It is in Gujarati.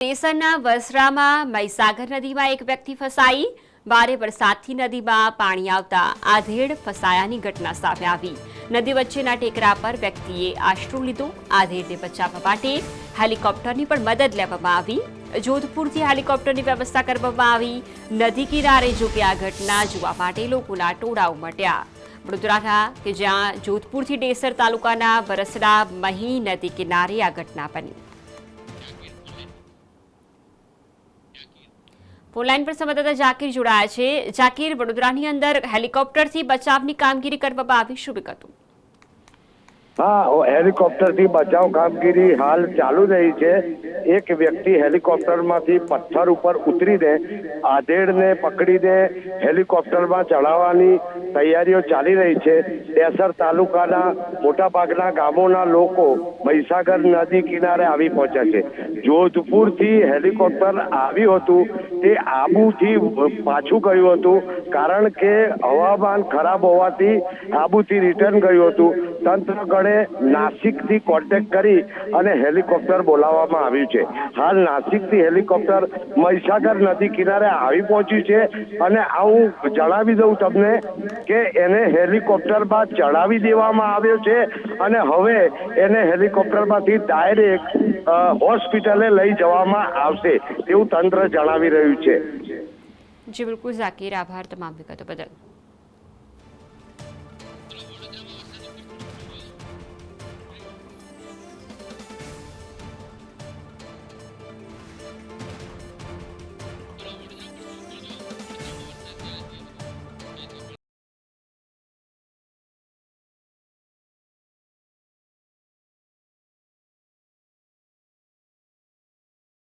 દેશના વસરામાં મહીસાગર નદીમાં એક વ્યક્તિ ફસાઈ. ભારે વરસાદથી નદીમાં પાણી આવતા આધેડ ફસાયાની ઘટના સામે આવી. નદી વચ્ચેના ટેકરા પર વ્યક્તિએ આશરો લીધો. આધેડને બચાવવા માટે હેલિકોપ્ટરની પણ મદદ લેવામાં આવી. જોધપુરથી હેલિકોપ્ટરની વ્યવસ્થા કરવામાં આવી. નદી કિનારે જો આ ઘટના જોવા માટે લોકોના ટોળા ઉમટ્યા વડોદરાના કે જ્યાં જોધપુરથી ડેસર તાલુકાના વરસડા મહી નદી કિનારે આ ઘટના બની. ફોનલાઈન પર સંવાદદાતા જાકીર જોડાયા છે. જાકીર, વડોદરાની અંદર હેલિકોપ્ટરથી બચાવની કામગીરી કરવામાં આવી. શું વિગતો? હા હેલિકોપ્ટરથી બચાવ કામગીરી હાલ ચાલુ રહી છે. એક વ્યક્તિ હેલિકોપ્ટરમાંથી પથ્થર ઉપર ઉતરીને આધેડને પકડીને હેલિકોપ્ટરમાં ચડાવવાની તૈયારીઓ ચાલી રહી છે. દેસર તાલુકાના મોટાભાગના ગામોના લોકો મહીસાગર નદી કિનારે આવી પહોંચ્યા છે. જોધપુરથી હેલિકોપ્ટર આવ્યું હતું તે આબુથી પાછું ગયું હતું, કારણ કે હવામાન ખરાબ હોવાથી આબુથી રિટર્ન ગયું હતું. તંત્ર ગણે નાસિકથી કોન્ટેક્ટ કરી અને હેલિકોપ્ટર બોલાવવામાં આવ્યું છે. હાલ નાસિકથી હેલિકોપ્ટર મહીસાગર નદી કિનારે આવી પહોંચ્યું છે અને હું જણાવી દઉં તમને કે એને હેલિકોપ્ટરમાં ચડાવી દેવામાં આવ્યો છે અને હવે એને હેલિકોપ્ટરમાંથી ડાયરેક્ટ હોસ્પિટલે લઈ જવામાં આવશે, તેવું તંત્ર જણાવી રહ્યું છે. જી બિલકુલ ઝાકીર આભાર તમામ વિગતો બદલ.